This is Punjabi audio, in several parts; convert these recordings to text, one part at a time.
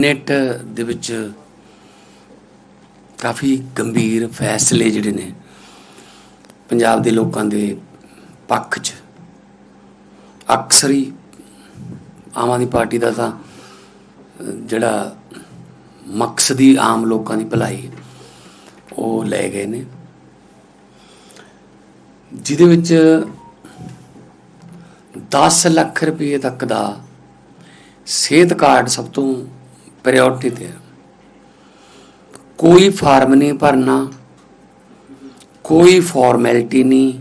ਨੈਟ ਦੇ ਵਿੱਚ ਕਾਫੀ ਗੰਭੀਰ ਫੈਸਲੇ ਜਿਹੜੇ ਨੇ ਪੰਜਾਬ ਦੇ ਲੋਕਾਂ ਦੇ ਪੱਖ 'ਚ। ਅਕਸਰ ਹੀ ਆਮ ਆਦਮੀ ਪਾਰਟੀ ਦਾ ਤਾਂ ਜਿਹੜਾ ਮਕਸਦ ਹੀ ਆਮ ਲੋਕਾਂ ਦੀ ਭਲਾਈ ਉਹ ਲੈ ਗਏ ਨੇ। ਜਿਹਦੇ ਵਿੱਚ 10 ਲੱਖ ਰੁਪਏ ਤੱਕ ਦਾ ਸਿਹਤ ਕਾਰਡ ਸਭ ਤੋਂ ਪ੍ਰਾਇੋਰਟੀ ਤੇ ਕੋਈ ਫਾਰਮ ਨਹੀਂ ਭਰਨਾ, ਕੋਈ ਫਾਰਮੈਲਿਟੀ ਨਹੀਂ।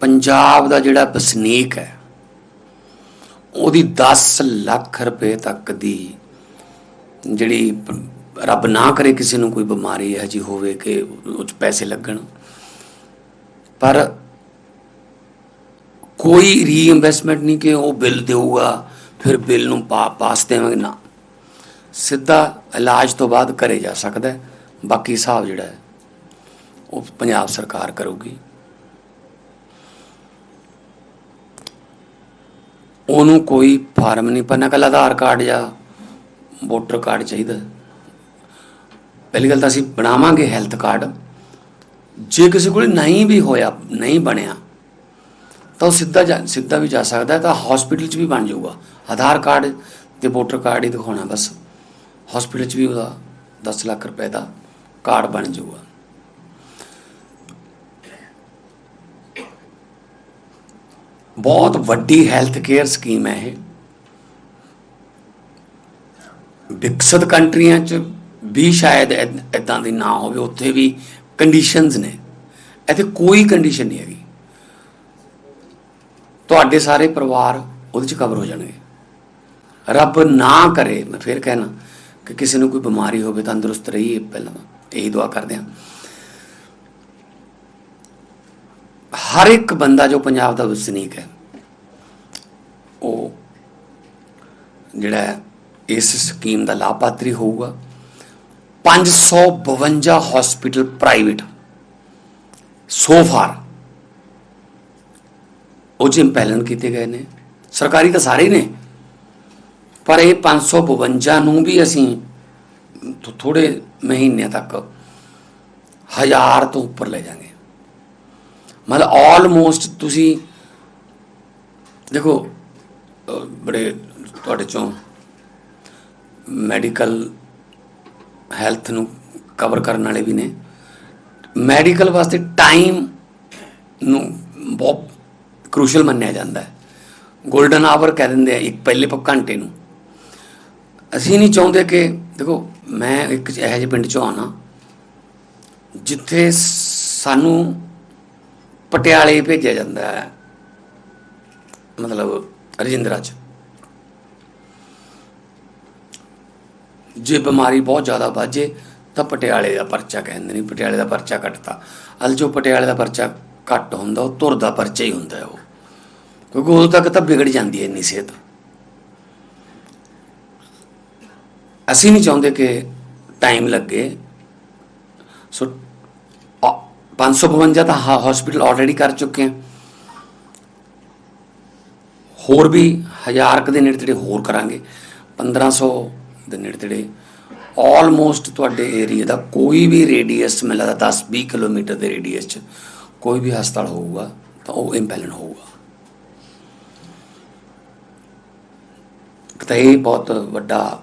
ਪੰਜਾਬ ਦਾ ਜਿਹੜਾ ਵਸਨੀਕ ਹੈ, ਉਹਦੀ 10 ਲੱਖ ਰੁਪਏ ਤੱਕ ਦੀ ਜਿਹੜੀ ਰੱਬ ਨਾ ਕਰੇ ਕਿਸੇ ਨੂੰ ਕੋਈ ਬਿਮਾਰੀ ਹੈ ਜੀ ਹੋਵੇ ਕਿ ਉਹ 'ਚ ਪੈਸੇ ਲੱਗਣ। ਪਰ ਕੋਈ ਰੀਇਨਵੈਸਟਮੈਂਟ ਨਹੀਂ ਕਿ ਉਹ ਬਿੱਲ ਦੇਊਗਾ, ਫਿਰ ਬਿੱਲ ਨੂੰ ਪਾ ਪਾਸ ਦੇਵਾਂਗੇ। ਨਾ ਸਿੱਧਾ ਇਲਾਜ ਤੋਂ ਬਾਅਦ ਕਰੇ ਜਾ ਸਕਦਾ ਹੈ। ਬਾਕੀ ਹਿਸਾਬ ਜਿਹੜਾ ਹੈ, ਉਹ ਪੰਜਾਬ ਸਰਕਾਰ ਕਰੂਗੀ। ਉਹਨੂੰ ਕੋਈ ਫਾਰਮ ਨਹੀਂ ਭਰਨਾ ਕੱਲ੍ਹ ਆਧਾਰ ਕਾਰਡ ਜਾਂ ਵੋਟਰ ਕਾਰਡ ਚਾਹੀਦਾ ਪਹਿਲੀ ਗੱਲ ਤਾਂ ਅਸੀਂ ਬਣਾਵਾਂਗੇ ਹੈਲਥ ਕਾਰਡ। ਜੇ ਕਿਸੇ ਕੋਲ ਨਹੀਂ ਵੀ ਹੋਇਆ, ਨਹੀਂ ਬਣਿਆ, ਤਾਂ ਉਹ ਸਿੱਧਾ ਜਾ- ਸਿੱਧਾ ਵੀ ਜਾ ਸਕਦਾ ਤਾਂ ਹਸਪੀਟਲ 'ਚ ਵੀ ਬਣ ਜਾਊਗਾ। ਆਧਾਰ ਕਾਰਡ ਤੇ ਵੋਟਰ ਕਾਰਡ ਹੀ ਦਿਖਾਉਣਾ ਬਸ। ਹਸਪੀਟਲ 'ਚ ਵੀ ਉਹਦਾ 10 ਲੱਖ ਰੁਪਏ ਦਾ ਕਾਰਡ ਬਣ ਜਾਊਗਾ। ਬਹੁਤ ਵੱਡੀ ਹੈਲਥ ਕੇਅਰ ਸਕੀਮ ਹੈ ਇਹ। ਵਿਕਸਿਤ ਕੰਟਰੀਆਂ 'ਚ ਵੀ ਸ਼ਾਇਦ ਇਦਾਂ ਦੀ ਨਾ ਹੋਵੇ, ਉੱਥੇ ਵੀ ਕੰਡੀਸ਼ਨਸ ਨੇ। ਇੱਥੇ ਕੋਈ ਕੰਡੀਸ਼ਨ ਨਹੀਂ ਹੈਗੀ। ਤੁਹਾਡੇ ਸਾਰੇ ਪਰਿਵਾਰ ਉਹਦੇ 'ਚ ਕਵਰ ਹੋ ਜਾਣਗੇ। ਰੱਬ ਨਾ ਕਰੇ, ਮੈਂ ਫਿਰ ਕਹਿਣਾ ਕਿ ਕਿਸੇ ਨੂੰ ਕੋਈ ਬਿਮਾਰੀ ਹੋਵੇ, ਤੰਦਰੁਸਤ ਰਹੀਏ ਪਹਿਲਾਂ ਇਹੀ ਦੁਆ ਕਰਦੇ ਹਾਂ। ਹਰ ਇੱਕ ਬੰਦਾ ਜੋ ਪੰਜਾਬ ਦਾ ਵਸਨੀਕ ਹੈ, ਉਹ ਜਿਹੜਾ ਇਸ ਸਕੀਮ ਦਾ ਲਾਭਪਾਤਰੀ ਹੋਊਗਾ। 552 ਹਸਪੀਟਲ ਪ੍ਰਾਈਵੇਟ ਸੋ ਫਾਰ ਉਹ ਜਿਮ ਪੈਲਨ ਕੀਤੇ ਗਏ ਨੇ। ਸਰਕਾਰੀ ਤਾਂ ਸਾਰੇ ਹੀ ਨੇ। ਪਰ ਇਹ 552 ਨੂੰ ਵੀ ਅਸੀਂ ਥੋ- ਥੋੜੇ ਮਹੀਨਿਆਂ ਤੱਕ ਹਜ਼ਾਰ ਤੋਂ ਉੱਪਰ ਲੈ ਜਾਾਂਗੇ। ਮਤਲਬ ਆਲਮੋਸਟ ਤੁਸੀਂ ਦੇਖੋ ਬੜੇ ਤੁਹਾਡੇ ਚੋਂ ਮੈਡੀਕਲ ਹੈਲਥ ਨੂੰ ਕਵਰ ਕਰਨ ਵਾਲੇ ਵੀ ਨੇ। ਮੈਡੀਕਲ ਵਾਸਤੇ ਟਾਈਮ ਨੂੰ ਬਹੁਤ ਕ੍ਰੂਸ਼ਲ ਮੰਨਿਆ ਜਾਂਦਾ ਹੈ। 골ਡਨ ਆਵਰ ਕਹਿ ਦਿੰਦੇ ਆ, ਇੱਕ ਪਹਿਲੇ ਘੰਟੇ ਨੂੰ। ਅਸੀਂ ਨਹੀਂ ਚਾਹੁੰਦੇ ਕਿ, ਦੇਖੋ, ਮੈਂ ਇੱਕ ਇਹੋ ਜਿਹੇ ਪਿੰਡ ਚੋਂ ਆਉਣਾ, ਜਿੱਥੇ ਸਾਨੂੰ ਪਟਿਆਲੇ ਭੇਜਿਆ ਜਾਂਦਾ ਹੈ, ਮਤਲਬ ਰਜਿੰਦਰਾ ਚ। ਜੇ ਬਿਮਾਰੀ ਬਹੁਤ ਜ਼ਿਆਦਾ ਵਾਜੇ ਤਾਂ ਪਟਿਆਲੇ ਦਾ ਪਰਚਾ ਕਹਿੰਦੇ ਨਹੀਂ ਪਟਿਆਲੇ ਦਾ ਪਰਚਾ ਕੱਟਤਾ। ਅਲ ਜੋ ਪਟਿਆਲੇ ਦਾ ਪਰਚਾ ਘੱਟ ਹੁੰਦਾ, ਉਹ ਤੁਰਦਾ ਪਰਚਾ ਹੀ ਹੁੰਦਾ ਉਹ। ਕਿਉਂਕਿ ਉਦੋਂ ਤੱਕ ਤਾਂ ਵਿਗੜ ਜਾਂਦੀ ਹੈ ਇੰਨੀ ਸਿਹਤ। ਅਸੀਂ ਨਹੀਂ ਚਾਹੁੰਦੇ ਕਿ ਟਾਈਮ ਲੱਗੇ। ਸੋ ਅ- 552 ਤਾਂ ਹਸਪੀਟਲ ਆਲਰੇਡੀ ਕਰ ਚੁੱਕੇ ਹਾਂ ਹੋਰ ਵੀ ਹਜ਼ਾਰ ਕੁ ਦੇ ਨੇੜੇ ਤੇੜੇ ਹੋਰ ਕਰਾਂਗੇ। 1500 ਦੇ ਨੇੜੇ ਤੇੜੇ ਆਲਮੋਸਟ ਤੁਹਾਡੇ ਏਰੀਆ ਦਾ ਕੋਈ ਵੀ ਰੇਡੀਅਸ ਮੈਨੂੰ ਲੱਗਦਾ 10 20 ਕਿਲੋਮੀਟਰ ਦੇ ਰੇਡੀਅਸ 'ਚ ਕੋਈ ਵੀ ਹਸਪਤਾਲ ਹੋਊਗਾ, ਤਾਂ ਉਹ ਇੰਪੈਲਨ ਹੋਊਗਾ। ਤਾਂ ਇਹ ਬਹੁਤ ਵੱਡਾ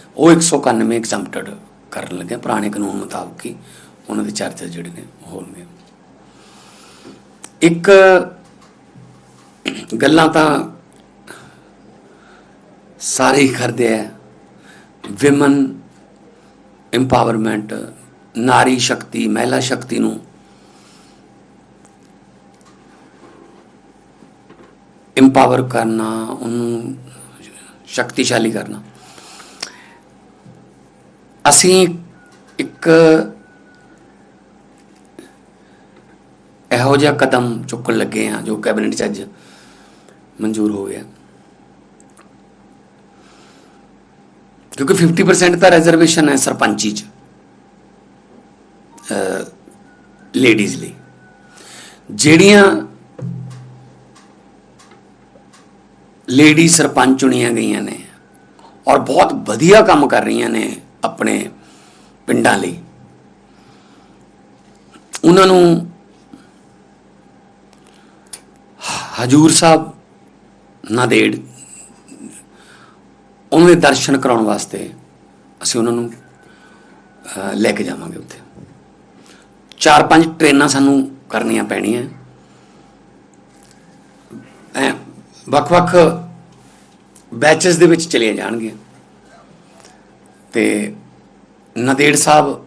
ਉਹ 191 ਐਗਜ਼ੈਂਪਟਡ ਕਰਨ ਲੱਗੇ ਪੁਰਾਣੇ ਕਾਨੂੰਨ ਮੁਤਾਬਕ ਹੀ ਉਹਨਾਂ ਦੇ ਚਾਰਜਸ ਜਿਹੜੇ ਨੇ ਉਹ ਹੋਣਗੇ। ਇੱਕ ਗੱਲਾਂ ਤਾਂ ਸਾਰੇ ਹੀ ਕਰਦੇ ਆ ਵਿਮਨ ਇੰਪਾਵਰਮੈਂਟ ਨਾਰੀ ਸ਼ਕਤੀ, ਮਹਿਲਾ ਸ਼ਕਤੀ ਨੂੰ ਇੰਪਾਵਰ ਕਰਨਾ, ਉਹਨੂੰ ਸ਼ਕਤੀਸ਼ਾਲੀ ਕਰਨਾ। ਅਸੀਂ ਇੱਕ ਇਹੋ ਜਿਹਾ ਕਦਮ ਚੁੱਕਣ ਲੱਗੇ ਹਾਂ ਜੋ ਕੈਬਨਿਟ 'ਚ ਅੱਜ ਮਨਜ਼ੂਰ ਹੋ ਗਿਆ। ਕਿਉਂਕਿ 50% ਤਾਂ ਰਿਜ਼ਰਵੇਸ਼ਨ ਹੈ ਸਰਪੰਚੀ 'ਚ ਲੇਡੀਜ਼ ਲਈ। ਜਿਹੜੀਆਂ ਲੇਡੀ ਸਰਪੰਚ ਚੁਣੀਆਂ ਗਈਆਂ ਨੇ ਔਰ ਬਹੁਤ ਵਧੀਆ ਕੰਮ ਕਰ ਰਹੀਆਂ ਨੇ ਆਪਣੇ ਪਿੰਡਾਂ ਲਈ। ਉਹਨਾਂ ਨੂੰ ਹਜੂਰ ਸਾਹਿਬ ਨਾਦੇੜ ਉਹਨਾਂ ਦੇ ਦਰਸ਼ਨ ਕਰਾਉਣ ਵਾਸਤੇ ਅਸੀਂ ਉਹਨਾਂ ਨੂੰ ਲੈ ਕੇ ਜਾਵਾਂਗੇ ਉੱਥੇ। ਚਾਰ ਪੰਜ ਟ੍ਰੇਨਾਂ ਸਾਨੂੰ ਕਰਨੀਆਂ ਪੈਣੀਆਂ। ਐ, ਵੱਖ-ਵੱਖ ਬੈਚਸ ਦੇ ਵਿੱਚ ਚਲੀਆਂ ਜਾਣਗੀਆਂ। ਤੇ ਨਦੇੜ ਸਾਹਿਬ,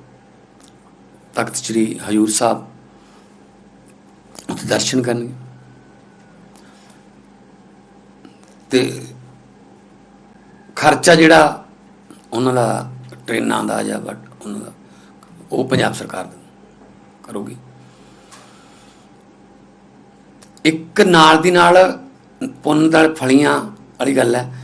ਤਖਤ ਸ੍ਰੀ ਹਜੂਰ ਸਾਹਿਬ ਉੱਥੇ ਦਰਸ਼ਨ ਕਰਨਗੇ। ਤੇ ਖਰਚਾ ਜਿਹੜਾ ਉਹਨਾਂ ਦਾ ਟ੍ਰੇਨਾਂ ਦਾ ਜਾਂ ਬਟ ਉਹਨਾਂ ਦਾ, ਉਹ ਪੰਜਾਬ ਸਰਕਾਰ ਕਰੂਗੀ। ਇੱਕ ਨਾਲ ਦੀ ਨਾਲ ਪੁੰਨ ਦਾ ਫਲੀਆਂ ਵਾਲੀ ਗੱਲ ਹੈ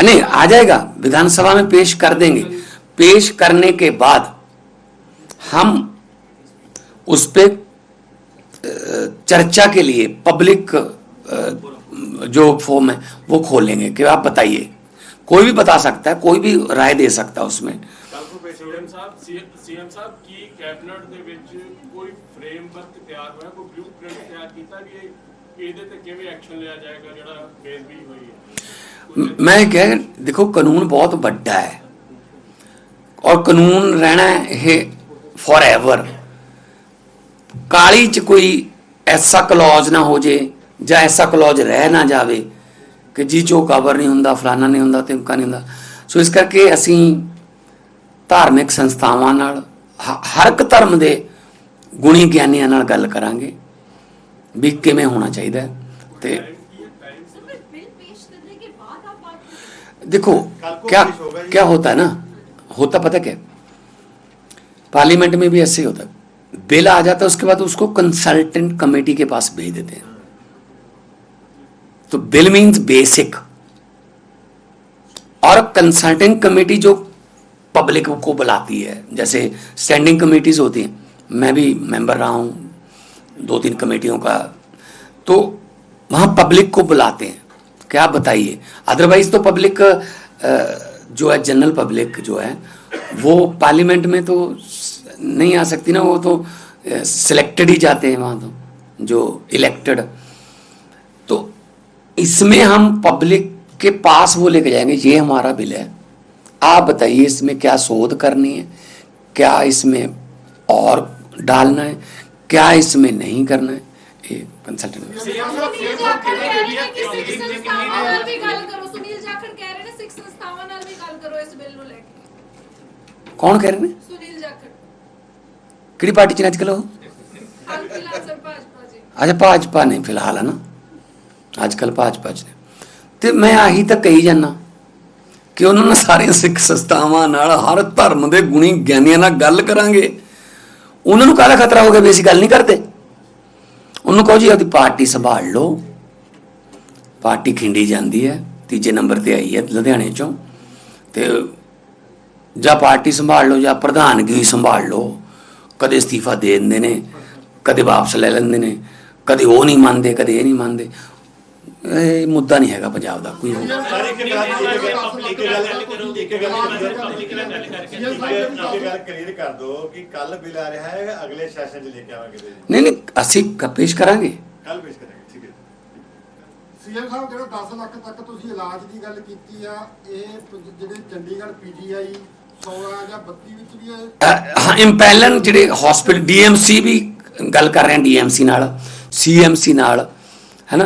नहीं आ जाएगा विधानसभा में पेश कर देंगे पेश करने के बाद हम उस पे अ, चर्चा के लिए पब्लिक अ, जो फॉर्म है वो खोलेंगे कि आप बताइए कोई भी बता सकता है कोई भी राय दे सकता है उसमें ਡਾਕਟਰ ਸੀਐਮ ਸਾਹਿਬ ਸੀਐਮ ਸਾਹਿਬ ਕੀ ਕੈਬਨਿਟ ਦੇ ਵਿੱਚ ਕੋਈ ਫਰੇਮਵਰਕ ਤਿਆਰ ਹੋਇਆ ਕੋਈ ਬਲੂਪ੍ਰਿੰਟ ਤਿਆਰ ਕੀਤਾ ਵੀ ਇਹ ਇਹਦੇ ਤੇ ਕਿਵੇਂ ਐਕਸ਼ਨ ਲਿਆ ਜਾਏਗਾ ਜਿਹੜਾ ਬੇਨਤੀ ਹੋਈ ਹੈ ਮੈਂ ਕਹਿ, ਦੇਖੋ, ਕਾਨੂੰਨ ਬਹੁਤ ਵੱਡਾ ਹੈ। ਔਰ ਕਾਨੂੰਨ ਰਹਿਣਾ ਇਹ ਫੋਰਐਵਰ ਕਾਲੀ ਚ ਕੋਈ ਐਸਾ ਕਲੌਜ ਨਾ ਹੋ ਜੇ, ਜਾਂ ਐਸਾ ਕਲੌਜ ਰਹਿ ਨਾ ਜਾਵੇ ਕਿ ਜੀ ਚੋ ਕਵਰ ਨਹੀਂ ਹੁੰਦਾ, ਫਲਾਨਾ ਨਹੀਂ ਹੁੰਦਾ, ਤਿਮਕਾ ਨਹੀਂ ਹੁੰਦਾ। ਸੋ ਇਸ ਕਰਕੇ ਅਸੀਂ ਧਾਰਮਿਕ ਸੰਸਥਾਵਾਂ ਨਾਲ ਹਰ ਇੱਕ ਧਰਮ ਦੇ ਗੁਣੀ ਗਿਆਨੀਆਂ ਨਾਲ ਗੱਲ ਕਰਾਂਗੇ ਵੀ ਕਿਵੇਂ ਹੋਣਾ ਚਾਹੀਦਾ ਤੇ देखो क्या। क्या होता है ना? होता पता क्या? पार्लियामेंट में भी ऐसे ही होता है। बिल आ जाता है उसके बाद उसको कंसल्टेंट कमेटी के पास भेज देते हैं। तो बिल मीन्स बेसिक और कंसल्टेंट कमेटी जो पब्लिक को बुलाती है जैसे स्टैंडिंग कमेटीज होती हैं। मैं भी मेंबर रहा हूँ दो तीन कमेटियों का। तो वहाँ पब्लिक को बुलाते हैं। कि आप बताइए? अदरवाइज़ तो पब्लिक जो है जनरल पब्लिक जो है, वो पार्लियामेंट में तो नहीं आ सकती ना, वो तो सिलेक्टेड ही जाते हैं वहाँ तो जो इलेक्टेड तो इसमें हम पब्लिक के पास वो लेके जाएँगे, ये हमारा बिल है। आप बताइए इसमें क्या शोध करनी है, क्या इसमें और डालना है, क्या इसमें नहीं करना है? ਕੰਸਲਟੈਂਟ ਸੀਐਮ ਸਾਹਿਬ ਕੌਣ ਕਹਿ ਰਹੇ ਨੇ ਸੁਨੀਲ ਜਾਖੜ ਕਿਹੜੀ ਪਾਰਟੀ ਚ ਨੇ ਅੱਜ ਅੱਜਕੱਲ ਉਹ ਅੱਛਾ ਭਾਜਪਾ ਨੇ ਫਿਲਹਾਲ ਹੈ ਨਾ ਅੱਜ ਅੱਜਕੱਲ ਭਾਜਪਾ ਚ ਨੇ ਤੇ ਮੈਂ ਆਹੀ ਤਾਂ ਕਹੀ ਜਾਂਦਾ ਕਿ ਉਹਨਾਂ ਨਾਲ ਸਾਰੀਆਂ ਸਿੱਖ ਸੰਸਥਾਵਾਂ ਨਾਲ ਹਰ ਧਰਮ ਦੇ ਗੁਣੀ ਗਿਆਨੀਆਂ ਨਾਲ ਗੱਲ ਕਰਾਂਗੇ ਉਹਨਾਂ ਨੂੰ ਕਾਹਦਾ ਖਤਰਾ ਹੋ ਗਿਆ ਵੀ ਅਸੀਂ ਗੱਲ ਨਹੀਂ ਕਰਦੇ ਉਹਨੂੰ ਕਹੋ ਜੀ, ਆਪਦੀ ਪਾਰਟੀ ਸੰਭਾਲ ਲਓ। ਪਾਰਟੀ ਖਿੰਡੀ ਜਾਂਦੀ ਹੈ, ਤੀਜੇ ਨੰਬਰ ਤੇ ਆਈ ਹੈ ਲੁਧਿਆਣੇ ਚੋਂ। ਤੇ ਜਾਂ ਪਾਰਟੀ ਸੰਭਾਲ ਲਓ, ਜਾਂ ਪ੍ਰਧਾਨਗੀ ਸੰਭਾਲ ਲਓ। ਕਦੇ ਅਸਤੀਫਾ ਦੇ ਦਿੰਦੇ ਨੇ, ਕਦੇ ਵਾਪਸ ਲੈ ਲੈਂਦੇ ਨੇ, ਕਦੇ ਉਹ ਨਹੀਂ ਮੰਨਦੇ, ਕਦੇ ਇਹ ਨਹੀਂ ਮੰਨਦੇ। ਇਹ ਮੁੱਦਾ ਨਹੀਂ ਹੈਗਾ ਪੰਜਾਬ ਦਾ ਕੋਈ ਹੋਰ। ਸਰ ਇੱਕ ਗੱਲ ਇੱਕ ਗੱਲ ਇੱਕ ਗੱਲ ਕਲੀਅਰ ਕਰ ਦੋ ਕਿ ਕੱਲ ਬਿੱਲ ਆ ਰਿਹਾ ਹੈ ਅਗਲੇ ਸੈਸ਼ਨ 'ਚ ਲੈ ਕੇ ਆਵਾਂਗੇ ਨਹੀਂ ਨਹੀਂ ਅਸੀਂ ਪੇਸ਼ ਕਰਾਂਗੇ ਕੱਲ ਪੇਸ਼ ਕਰਾਂਗੇ ਠੀਕ ਹੈ ਸੀਐਮ ਸਾਹਿਬ ਜਿਹੜਾ 10 ਲੱਖ ਤੱਕ ਤੁਸੀਂ ਇਲਾਜ ਦੀ ਗੱਲ ਕੀਤੀ ਆ ਇਹ ਜਿਹੜੇ ਚੰਡੀਗੜ੍ਹ ਪੀਜੀਆਈ 16 ਜਾਂ 32 ਵਿੱਚ ਵੀ ਅ, ਹਾਂ ਇੰਪੈਲਨ ਜਿਹੜੇ ਹਸਪੀਟਲ ਡੀਐਮਸੀ ਵੀ ਗੱਲ ਕਰ ਰਹੇ ਹਾਂ ਡੀਐਮਸੀ ਨਾਲ ਸੀਐਮਸੀ ਨਾਲ ਹੈਨਾ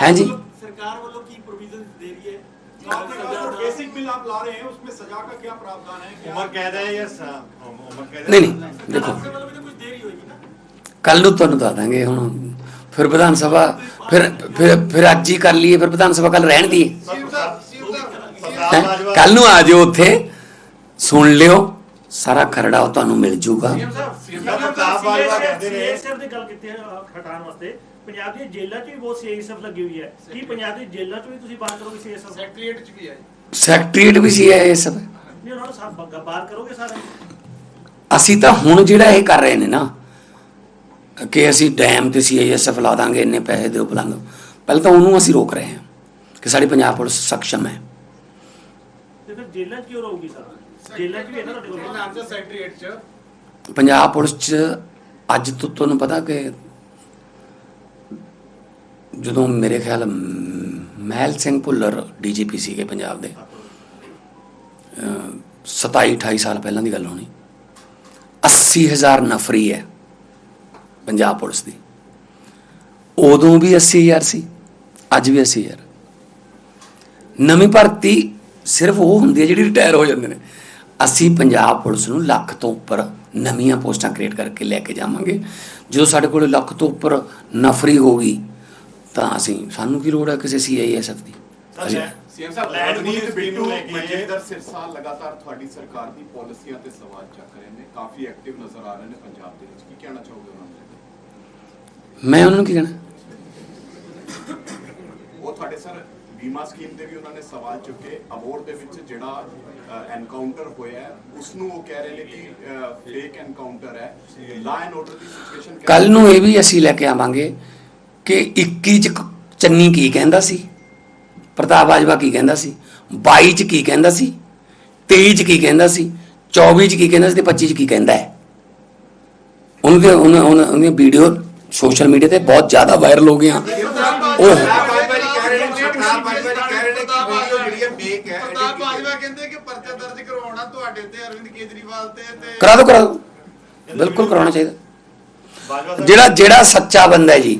जी? सरकार वालों की प्रोविजन दे रही है बेसिक बिल आप ला रहे हैं उसमें सजा का क्या प्रावधान है क्या- ਉਮਰ ਕੈਦ ਹੈ ਜਾਂ ਸ- ਉਮਰ ਕੈਦ ਹੈ? ਨਹੀਂ ਨਹੀਂ ਦੇਖੋ इससे मतलब भी तो कुछ देरी होगी ना ਕੱਲ ਨੂੰ ਤੁਹਾਨੂੰ ਦੱਸ ਦਾਂਗੇ ਹੁਣ ਫਿਰ ਵਿਧਾਨ ਸਭਾ ਫਿਰ ਫਿਰ ਫਿਰ ਅੱਜ ਹੀ ਕਰ ਲਈਏ ਫਿਰ ਵਿਧਾਨ ਸਭਾ ਕੱਲ ਰਹਿਣ ਦੀ ਪ੍ਰਤਾਪ ਬਾਜਵਾ ਕੱਲ ਨੂੰ ਆ ਜਾਓ ਉੱਥੇ ਸੁਣ ਲਿਓ ਸਾਰਾ ਖਰੜਾ ਉਹ ਤੁਹਾਨੂੰ ਮਿਲ ਜੂਗਾ ਪ੍ਰਤਾਪ ਬਾਜਵਾ ਕਹਿੰਦੇ ਨੇ ਸੀਐਸਐਫ ਦੀ ਗੱਲ ਕੀਤੀ ਹੈ ਅਹ, ਹਟਾਉਣ ਵਾਸਤੇ ਪੰਜਾਬ ਦੀ ਜੇਲ੍ਹਾਂ 'ਚ ਵੀ ਬਹੁਤ ਸੀਐਸਐਫ ਲੱਗੀ ਹੋਈ ਹੈ। ਕੀ ਪੰਜਾਬ ਦੀ ਜੇਲ੍ਹਾਂ 'ਚ ਵੀ ਤੁਸੀਂ ਬਾਤ ਕਰੋਗੇ ਸੀਐਸਐਫ ਸੈਕਟਰੀਏਟ 'ਚ ਵੀ ਹੈ ਸੈਕਟਰੀਏਟ ਵੀ ਸੀ ਇਹ ਨਹੀਂ ਉਹਨਾਂ ਨੂੰ ਸਭ ਬਾਤ ਕਰੋਗੇ ਸਾਰੇ? ਅਸੀਂ ਤਾਂ ਹੁਣ ਜਿਹੜਾ ਇਹ ਕਰ ਰਹੇ ਨੇ ਨਾ ਕਿ ਅਸੀਂ ਡੈਮ ਤੇ ਸੀਆਈਐਸਐਫ ਲਾ ਦਾਂਗੇ ਇੰਨੇ ਪੈਸੇ ਦਿਓ ਬੁਲਾਉਂਦੇ ਪਹਿਲਾਂ ਤਾਂ ਉਹਨੂੰ ਅਸੀਂ ਰੋਕ ਰਹੇ ਹਾਂ ਕਿ ਸਾਡੀ ਪੰਜਾਬ ਪੁਲਿਸ ਸક્ષਮ ਹੈ। ਤੇ ਜੇਲ੍ਹਾਂ ਕਿਉਂ ਰਹੂਗੀ ਸਰ? ਜੇਲ੍ਹਾਂ 'ਚ ਇਹਨਾਂ ਦਾ ਨਾਮ ਸੈਕਟਰੀਏਟ 'ਚ। ਪੰਜਾਬ ਪੁਲਿਸ 'ਚ ਅੱਜ ਤੋਂ ਤੁਹਾਨੂੰ ਪਤਾ ਕਿ ਜਦੋਂ ਮੇਰੇ ਖਿਆਲ ਮਹਿਲ ਸਿੰਘ ਭੁੱਲਰ ਡੀਜੀਪੀ ਸੀਗੇ ਪੰਜਾਬ ਦੇ, ਅਹ 27 28 ਸਾਲ ਪਹਿਲਾਂ ਦੀ ਗੱਲ ਹੋਣੀ 80000 ਨਫਰੀ ਹੈ ਪੰਜਾਬ ਪੁਲਿਸ ਦੀ। ਉਦੋਂ ਵੀ 80000 ਸੀ, ਅੱਜ ਵੀ 80000 ਨਵੀਂ ਭਰਤੀ ਸਿਰਫ ਉਹ ਹੁੰਦੀ ਹੈ ਜਿਹੜੀ ਰਿਟਾਇਰ ਹੋ ਜਾਂਦੇ ਨੇ। ਅਸੀਂ ਪੰਜਾਬ ਪੁਲਿਸ ਨੂੰ ਲੱਖ ਤੋਂ ਉੱਪਰ ਨਵੀਆਂ ਪੋਸਟਾਂ ਕ੍ਰੀਏਟ ਕਰਕੇ ਲੈ ਕੇ ਜਾਵਾਂਗੇ। ਜਦੋਂ ਸਾਡੇ ਕੋਲ ਲੱਖ ਤੋਂ ਉੱਪਰ ਨਫਰੀ ਹੋਗੀ ਤਾਂ ਅਸੀਂ ਸਾਨੂੰ ਕੀ ਲੋੜ ਹੈ ਕਿਸੇ ਸੀਆਈਐਸਐਫ ਦੀ ਅਸੀਂ- ਸੀਐਮ ਸਾਹਿਬ ਪੁਲਿਸ ਬਿੱਟੂ ਮਨਜਿੰਦਰ ਸਿਰਸਾ ਲਗਾਤਾਰ ਤੁਹਾਡੀ ਸਰਕਾਰ ਦੀ ਪਾਲਿਸੀਆਂ ਤੇ ਸਵਾਲ ਚੱਕ ਰਹੇ ਨੇ। ਕਾਫੀ ਐਕਟਿਵ ਨਜ਼ਰ ਆ ਰਹੇ ਨੇ ਪੰਜਾਬ ਦੇ ਵਿੱਚ। ਕੀ ਕਹਿਣਾ ਚਾਹੋਗੇ ਉਹਨਾਂ ਨੂੰ? ਮੈਂ ਉਹਨਾਂ ਨੂੰ ਕੀ ਕਹਿਣਾ? ਉਹ ਤੁਹਾਡੇ ਸਰ ਬੀਮਾ ਸਕੀਮ ਤੇ ਵੀ ਉਹਨਾਂ ਨੇ ਸਵਾਲ ਚੁੱਕੇ। ਅਬੋਰ ਦੇ ਵਿੱਚ ਜਿਹੜਾ ਐਨਕਾਊਂਟਰ ਹੋਇਆ ਹੈ, ਉਸ ਨੂੰ ਉਹ ਕਹਿ ਰਹੇ ਨੇ ਕਿ ਫੇਕ ਐਨਕਾਊਂਟਰ ਹੈ। ਲਾ ਐਂਡ ਆਰਡਰ ਦੀ ਸਿਚੁਏਸ਼ਨ ਕੱਲ ਨੂੰ ਇਹ ਵੀ ਅਸੀਂ ਲੈ ਕੇ ਆਵਾਂਗੇ। ਕਿ 21 ਚ ਚੰਨੀ ਕੀ ਕਹਿੰਦਾ ਸੀ? ਪ੍ਰਤਾਪ ਬਾਜਵਾ ਕੀ ਕਹਿੰਦਾ ਸੀ? 22 ਚ ਕੀ ਕਹਿੰਦਾ ਸੀ? 23 ਚ ਕੀ ਕਹਿੰਦਾ ਸੀ? 24 ਚ ਕੀ ਕਹਿੰਦਾ ਸੀ ਤੇ 25 ਚ ਕੀ ਕਹਿੰਦਾ ਹੈ? ਉਹਨਾਂ ਦੇ ਉਹਨਾਂ ਉਹਨਾਂ- ਉਹਦੀਆਂ ਵੀਡੀਓ ਸੋਸ਼ਲ ਮੀਡੀਆ ਤੇ ਬਹੁਤ ਜ਼ਿਆਦਾ ਵਾਇਰਲ ਹੋ ਗਈਆਂ। ਉਹ ਕਰਾ ਦੋ ਕਰਾ ਦੋ ਬਿਲਕੁਲ ਕਰਾਉਣਾ ਚਾਹੀਦਾ। ਜਿਹੜਾ ਜਿਹੜਾ ਸੱਚਾ ਬੰਦਾ ਹੈ ਜੀ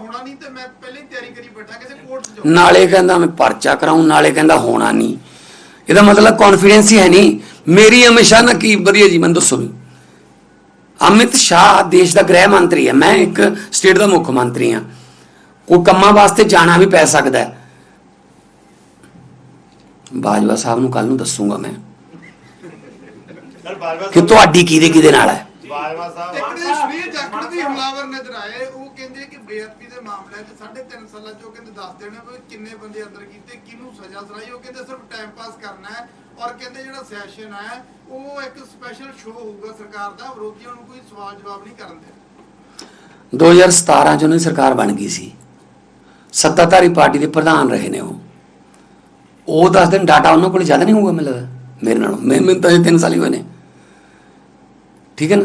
ਹੋਣਾ ਨਹੀਂ ਤੇ ਮੈਂ ਪਹਿਲਾਂ ਹੀ ਤਿਆਰੀ ਕਰੀ ਬੈਠਾ ਕਿਸੇ ਕੋਰਟ 'ਚ ਜਾਊਂ ਨਾਲੇ ਕਹਿੰਦਾ ਮੈਂ ਪਰਚਾ ਕਰਾਉਂ ਨਾਲੇ ਕਹਿੰਦਾ ਹੋਣਾ ਨਹੀਂ। ਇਹਦਾ ਮਤਲਬ ਕੌਨਫੀਡੈਂਸ ਹੀ ਹੈ ਨਹੀਂ। ਮੇਰੀ ਹਮੇਸ਼ਾ ਨਾ ਕੀ ਵਧੀਆ ਜੀ ਮੈਨੂੰ ਦੱਸੋ। ਵੀ ਅਮਿਤ ਸ਼ਾਹ ਦੇਸ਼ ਦਾ ਗ੍ਰਹਿ ਮੰਤਰੀ ਹੈ। ਮੈਂ ਇੱਕ ਸਟੇਟ ਦਾ ਮੁੱਖ ਮੰਤਰੀ ਹਾਂ। ਕੋਈ ਕੰਮਾਂ ਵਾਸਤੇ ਜਾਣਾ ਵੀ ਪੈ ਸਕਦਾ ਹੈ। ਬਾਜਵਾ ਸਾਹਿਬ ਨੂੰ ਕੱਲ ਨੂੰ ਦੱਸੂਗਾ ਮੈਂ ਸਰ ਬਾਜਵਾ ਕਿ ਤੁਹਾਡੀ ਕਿਹਦੇ ਕਿਹਦੇ ਨਾਲ ਹੈ? ਬਾਜਵਾ ਇੱਕ ਸਾਹਿਬ ਦੇ ਸ਼ਵੀਰ ਜਾਖੜ ਵੀ ਹਮਲਾਵਰ ਨਜ਼ਰ ਆਏ। ਉਹ ਕਹਿੰਦੇ ਕਿ ਬੇਅਦਬੀ ਦੇ ਮਾਮਲੇ 'ਚ 3.5 ਸਾਲਾਂ 'ਚ ਉਹ ਕਹਿੰਦੇ ਦੱਸ ਦੇਣੇ ਵੀ ਕਿੰਨੇ ਬੰਦੇ ਅੰਦਰ ਕੀਤੇ ਕਿਹਨੂੰ ਸਜ਼ਾ ਸੁਣਾਈ। ਉਹ ਕਹਿੰਦੇ ਸਿਰਫ ਟਾਈਮ ਪਾਸ ਕਰਨਾ ਹੈ ਔਰ ਕਹਿੰਦੇ ਜਿਹੜਾ ਸੈਸ਼ਨ ਹੈ ਉਹ ਇੱਕ ਸਪੈਸ਼ਲ ਸ਼ੋਅ ਹੋਊਗਾ ਸਰਕਾਰ ਦਾ। ਵਿਰੋਧੀਆਂ ਨੂੰ ਕੋਈ ਸਵਾਲ ਜਵਾਬ ਨਹੀਂ ਕਰਨ ਦੇ 2017 ਚ ਉਹਨਾਂ ਦੀ ਸਰਕਾਰ ਬਣ ਗਈ ਸੀ। ਸੱਤਾਧਾਰੀ ਪਾਰਟੀ ਦੇ ਪ੍ਰਧਾਨ ਰਹੇ ਨੇ ਉਹ। ਉਹ ਦੱਸ ਦਿਨ ਡਾਟਾ ਉਹਨਾਂ ਕੋਲ ਜ਼ਿਆਦਾ ਨਹੀਂ ਹੋਊਗਾ ਮੈਨੂੰ ਲੱਗਦਾ। ਮੇਰੇ ਨਾਲੋਂ। ਮੈਂ ਮੈਨੂੰ ਤਾਂ ਇਹ 3 ਸਾਲ ਹੀ ਹੋਏ ਨੇ। ਠੀਕ ਹੈ ਨਾ?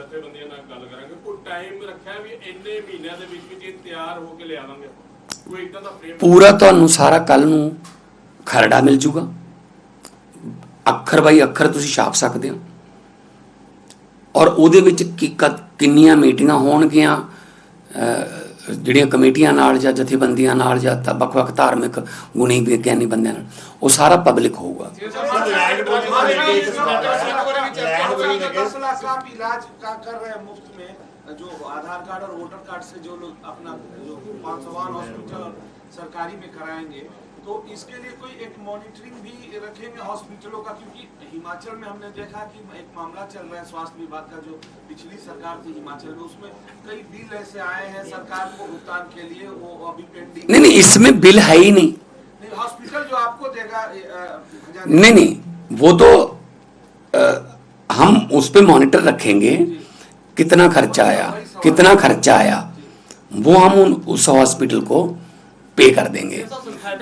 ਜਥੇਬੰਦੀਆਂ ਨਾਲ ਗੱਲ ਕਰਾਂਗੇ। ਕੋਈ ਟਾਈਮ ਰੱਖਿਆ ਵੀ ਇੰਨੇ ਮਹੀਨਿਆਂ ਦੇ ਵਿੱਚ ਵਿੱਚ ਇਹ ਤਿਆਰ ਹੋ ਕੇ ਲਿਆਵਾਂਗੇ ਕੋਈ ਇਦਾਂ ਦਾ ਫਰੇਮ ਪੂਰਾ ਤੁਹਾਨੂੰ ਸਾਰਾ ਕੱਲ ਨੂੰ ਖਰੜਾ ਮਿਲ ਜੂਗਾ। ਅੱਖਰ ਬਾਈ ਅੱਖਰ ਤੁਸੀਂ ਛਾਪ ਸਕਦੇ ਹੋ। ਔਰ ਉਹਦੇ ਵਿੱਚ ਕੀ ਕਿੰਨੀਆਂ ਮੀਟਿੰਗਾਂ ਹੋਣਗੀਆਂ ਜਿਹੜੀਆਂ ਕਮੇਟੀਆਂ ਨਾਲ ਜਾਂ ਜਥੇਬੰਦੀਆਂ ਨਾਲ ਜਾਂ ਤਾਂ ਵੱਖ-ਵੱਖ ਧਾਰਮਿਕ ਗੁਣੀ ਵਿਗਿਆਨੀ ਬੰਦਿਆਂ ਨਾਲ ਉਹ ਸਾਰਾ ਪਬਲਿਕ ਹੋਊਗਾ। दस लाख आप इलाज का कर रहे हैं मुफ़्त में जो आधार कार्ड और वोटर कार्ड से जो लोग अपना जो पांचवान हॉस्पिटल सरकारी में कराएँगे तो इसके लिए कोई एक मॉनिटरिंग भी रखेंगे हॉस्पिटलों का क्योंकि हिमाचल में हमने देखा कि एक मामला चल रहा है स्वास्थ्य विभाग का जो पिछली सरकार थी हिमाचल में उसमें कई बिल ऐसे आए हैं सरकार को भुगतान के लिए वो अभी पेंडिंग नहीं नहीं इसमें बिल है ही नहीं। नहीं हॉस्पिटल जो आपको देगा नहीं नहीं वो तो हम उस पे मॉनिटर रखेंगे कितना खर्चा आया कितना खर्चा आया वो हम उन उस हॉस्पिटल को पे कर देंगे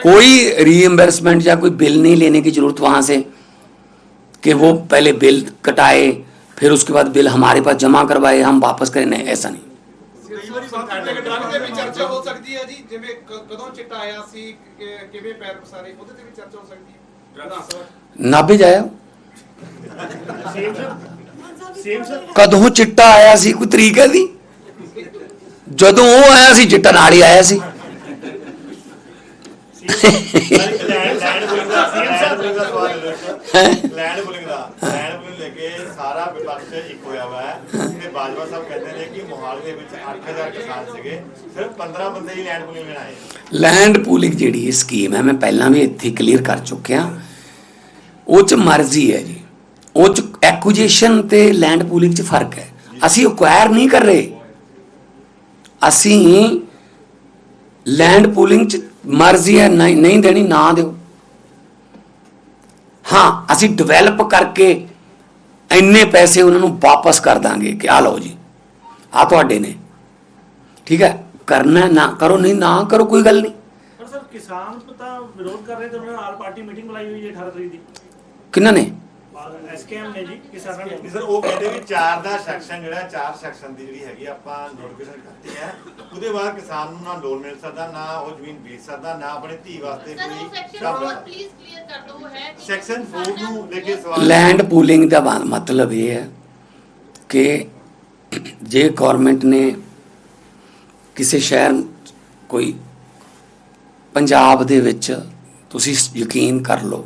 कोई रीएम्बर्समेंट या कोई बिल नहीं लेने की जरूरत वहां से कि वो पहले बिल कटाए फिर उसके बाद बिल हमारे पास जमा करवाए हम वापस करें नहीं ऐसा नहीं ਡਰਗ ਤੇ ਵੀ ਚਰਚਾ ਹੋ ਸਕਦੀ ਹੈ ਜੀ ਜਿਵੇਂ ਕ- ਕਦੋਂ ਚਿੱਟਾ ਆਇਆ ਸੀ ਕਿ- ਕਿਵੇਂ ਪੈਰ ਪਸਾਰੇ ਉਹਦੇ ਤੇ ਵੀ ਚਰਚਾ ਹੋ ਸਕਦੀ ਹੈ ਵਿਧਾਨ ਸਭਾ ਨਾਭੇ ਜਾਇਆ ਕਦੋਂ ਚਿੱਟਾ ਆਇਆ ਸੀ? ਕੋਈ ਤਰੀਕ ਹੈ ਦੀ ਜਦੋਂ ਉਹ ਆਇਆ ਸੀ ਚਿੱਟਾ ਨਾਲ ਹੀ ਆਇਆ ਸੀ। ਲੈਂਡ ਪੁਲਿੰਗ ਦਾ ਲੈਂਡ ਲੈ ਕੇ ਸਾਰਾ ਵਿਪਕਸ਼ ਇੱਕ ਹੋਇਆ ਵਾ ਹੈ। ਤੇ ਬਾਜਵਾ ਸਾਹਿਬ ਕਹਿੰਦੇ ਨੇ ਕਿ ਮੋਹਾਲੀ ਦੇ ਵਿੱਚ 8000 ਕਿਸਾਨ ਸੀਗੇ। ਸਿਰਫ 15 ਬੰਦੇ ਹੀ ਲੈਂਡ ਪੁਲਿੰਗ ਲੈਣ ਆਏ ਲੈਂਡ ਪੂਲਿੰਗ ਜਿਹੜੀ ਇਹ ਸਕੀਮ ਹੈ ਮੈਂ ਪਹਿਲਾਂ ਵੀ ਇੱਥੇ ਕਲੀਅਰ ਕਰ ਚੁੱਕਿਆ। ਉਹ ਚ ਮਰਜ਼ੀ ਹੈ ਜੀ। ਐਕੁਜੀਸ਼ਨ ਤੇ ਲੈਂਡ ਪੂਲਿੰਗ ਚ ਫ਼ਰਕ ਹੈ। ਅਸੀਂ ਅਕਵਾਇਰ ਨਹੀਂ ਕਰ ਰਹੇ। ਅਸੀਂ ਲੈਂਡ ਪੂਲਿੰਗ ਚ ਮਰਜ਼ੀ ਹੈ ਨਹੀਂ ਨਹੀਂ ਦੇਣੀ ਨਾ ਦਿਓ। ਹਾਂ ਅਸੀਂ ਡਿਵੈਲਪ ਕਰਕੇ ਇੰਨੇ ਪੈਸੇ ਉਹਨਾਂ ਨੂੰ ਵਾਪਸ ਕਰ ਦਾਂਗੇ ਕਿ ਆ ਲਓ ਜੀ ਆ ਤੁਹਾਡੇ ਨੇ। ਠੀਕ ਹੈ ਕਰਨਾ ਨਾ ਕਰੋ ਨਹੀਂ ਨਾ ਕਰੋ ਕੋਈ ਗੱਲ ਨਹੀਂ। ਪਰ ਸਰ ਕਿਸਾਨ ਤਾਂ ਵਿਰੋਧ ਕਰ ਰਹੇ ਤੇ ਉਹਨਾਂ ਨੇ ਆਲ ਪਾਰਟੀ ਮੀਟਿੰਗ ਬੁਲਾਈ ਹੋਈ ਹੈ 18 ਤਰੀਕ ਦੀ। ਕਿੰਨਾ ਨੇ? ਐਸਕੇਐਮ ਨੇ ਜੀ ਕਿਸਾਨਾਂ ਨੇ ਸਰ ਉਹ ਕਹਿੰਦੇ ਵੀ ਚਾਰ ਦਾ ਸੈਕਸ਼ਨ ਜਿਹੜਾ ਚਾਰ ਸੈਕਸ਼ਨ ਦੀ ਜਿਹੜੀ ਹੈਗੀ ਆਪਾਂ ਨੋਟੀਫਿਕੇਸ਼ਨ ਕਰਤੀ ਹੈ। ਉਹਦੇ ਬਾਅਦ ਕਿਸਾਨ ਨੂੰ ਨਾ ਲੋਨ ਮਿਲ ਸਕਦਾ ਨਾ ਉਹ ਜ਼ਮੀਨ ਵੇਚ ਸਕਦਾ ਨਾ ਆਪਣੇ ਧੀ ਵਾਸਤੇ ਸਰ ਉਹ ਕੋਈ ਸੈਕਸ਼ਨ ਸ਼ਬਦ- 4 ਪਲੀਜ਼ ਕਲੀਅਰ ਕਰ ਦਿਓ ਉਹ ਹੈ ਕਿ ਸੈਕਸ਼ਨ 4 ਨੂੰ ਲੈ ਕੇ ਸਵਾਲ ਲੈਂਡ ਪੂਲਿੰਗ ਦਾ ਮਤਲਬ ਇਹ ਹੈ ਕਿ ਜੇ ਗਵਰਨਮੈਂਟ ਨੇ ਕਿਸੇ ਸ਼ਹਿਰ ਕੋਈ ਪੰਜਾਬ ਦੇ ਵਿੱਚ ਤੁਸੀਂ ਯਕੀਨ ਕਰ ਲਓ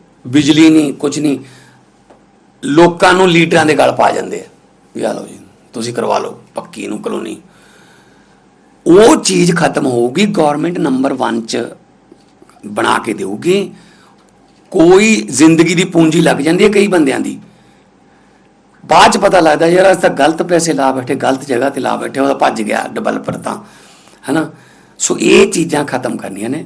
ਬਿਜਲੀ ਨਹੀਂ ਕੁਝ ਨਹੀਂ। ਲੋਕਾਂ ਨੂੰ ਲੀਡਰਾਂ ਦੇ ਗਲ ਪਾ ਜਾਂਦੇ ਆ। ਵੀ ਆ ਲਓ ਜੀ, ਤੁਸੀਂ ਕਰਵਾ ਲਓ, ਪੱਕੀ ਨੂੰ ਕਲੋਨੀ। ਉਹ ਚੀਜ਼ ਖਤਮ ਹੋਊਗੀ ਗਵਰਨਮੈਂਟ ਨੰਬਰ 1 ਚ ਬਣਾ ਕੇ ਦੇਊਗੀ। ਕੋਈ ਜ਼ਿੰਦਗੀ ਦੀ ਪੂੰਜੀ ਲੱਗ ਜਾਂਦੀ ਹੈ ਕਈ ਬੰਦਿਆਂ ਦੀ। ਬਾਅਦ ਚ ਪਤਾ ਲੱਗਦਾ ਯਾਰ, ਅਸੀਂ ਗਲਤ ਪੈਸੇ ਲਾ ਬੈਠੇ, ਗਲਤ ਜਗ੍ਹਾ ਤੇ ਲਾ ਬੈਠੇ, ਉਹਦਾ ਭੱਜ ਗਿਆ ਡਿਵੈਲਪਰ ਤਾਂ। ਹੈਨਾ? ਸੋ ਇਹ ਚੀਜ਼ਾਂ ਖਤਮ ਕਰਨੀਆਂ ਨੇ।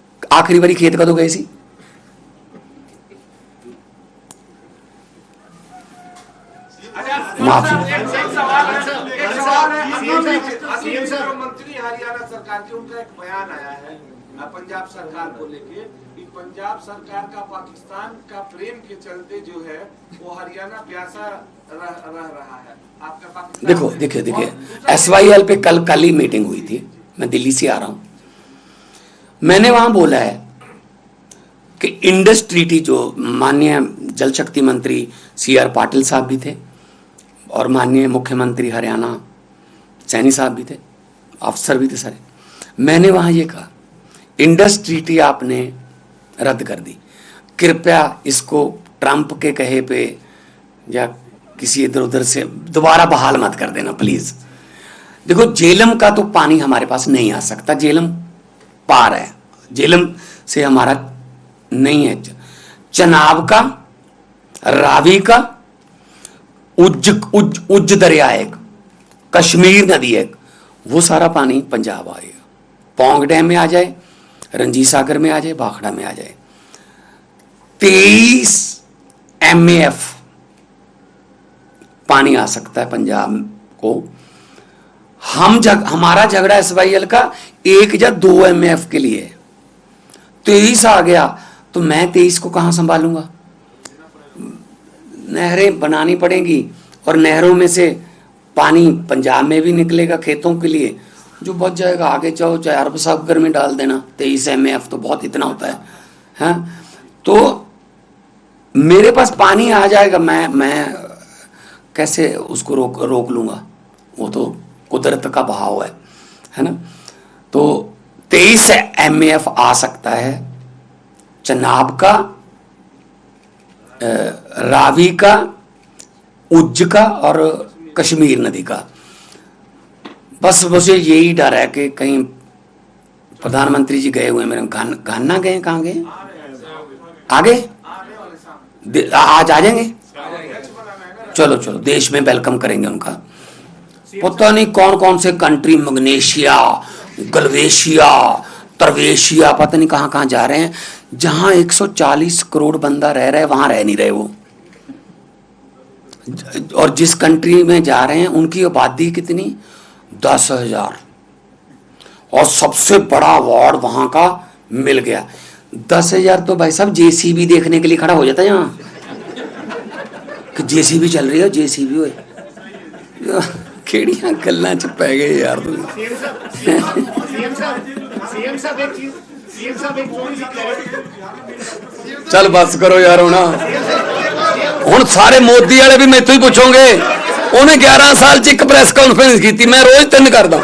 आखिरी बारी खेत कदों गए सी? माफ़ी हरियाणा सरकार के उनका एक बयान आया है पंजाब सरकार को लेके कि पंजाब सरकार का पाकिस्तान का प्रेम के चलते जो है वो हरियाणा प्यासा रह, रह रहा है। आपका देखो देखिए देखिए एस वाई एल पे कल कल ही मीटिंग हुई थी। मैं दिल्ली से आ रहा हूँ। मैंने वहाँ बोला है कि इंडस ट्रीटी जो माननीय जल शक्ति मंत्री सी आर पाटिल साहब भी थे और माननीय मुख्यमंत्री हरियाणा सैनी साहब भी थे अफसर भी थे सारे। मैंने वहाँ ये कहा इंडस ट्रीटी आपने रद्द कर दी। कृपया इसको ट्रंप के कहे पे या किसी इधर उधर से दोबारा बहाल मत कर देना प्लीज़ देखो, जेलम का तो पानी हमारे पास नहीं आ सकता। जेलम पार है जेलम से हमारा नहीं है चनाब का रावी का उज्ज उज्ज उज्ज दरिया एक कश्मीर नदी है वो सारा पानी पंजाब आएगा पौंग डैम में आ जाए रंजी सागर में आ जाए भाखड़ा में आ जाए तेईस एम पानी आ सकता है पंजाब को हम जग, हमारा झगड़ा एस वाई एल का एक या दो एम एफ़ के लिए तेईस आ गया तो मैं तेईस को कहाँ संभालूँगा? नहरें बनानी पड़ेंगी और नहरों में से पानी पंजाब में भी निकलेगा खेतों के लिए, जो बच जाएगा। आगे जाओ, चाहे अरब सागर में डाल देना, तेईस एम एफ़ तो बहुत इतना होता है, हैं? तो मेरे पास पानी आ जाएगा, मैं मैं कैसे उसको रोक रोक लूँगा? वो तो कुदरत का बहाव है है ना? तो तेईस एम आ सकता है, चनाब का रावी का, उज्ज का और कश्मीर नदी का। बस मुझे यही डर है कि कहीं प्रधानमंत्री जी गए हुए मेरे घान, घाना गए, कहाँ गए? आगे? आज आ जाएँगे? चलो चलो, देश में वेलकम करेंगे उनका। पता नहीं कौन कौन से कंट्री मग्नेशिया, गलवेशिया, तरवेशिया, पता नहीं कहाँ कहाँ जा रहे हैं। जहाँ 140 करोड़ बंदा रह रहा है, वहाँ रह नहीं रहे वो। और जिस कंट्री में जा रहे हैं, उनकी आबादी कितनी? दस हज़ार। और सबसे बड़ा अवार्ड वहाँ का मिल गया। दस हज़ार तो भाई साहब जेसीबी देखने के लिए खड़ा हो जाता है यहाँ। जेसीबी चल रही है जेसीबी हो ਕਿਹੜੀਆਂ ਗੱਲਾਂ 'ਚ ਪੈ ਗਏ ਯਾਰ ਤੁਸੀਂ ਚੱਲ ਬਸ ਕਰੋ ਯਾਰ ਹੁਣ। ਹੁਣ ਸਾਰੇ ਮੋਦੀ ਵਾਲੇ ਵੀ ਮੈਥੋਂ ਹੀ ਪੁੱਛੋਗੇ। ਉਹਨੇ 11 ਸਾਲ 'ਚ ਇੱਕ ਪ੍ਰੈਸ ਕਾਨਫਰੰਸ ਕੀਤੀ। ਮੈਂ ਰੋਜ਼ ਤਿੰਨ ਕਰਦਾ।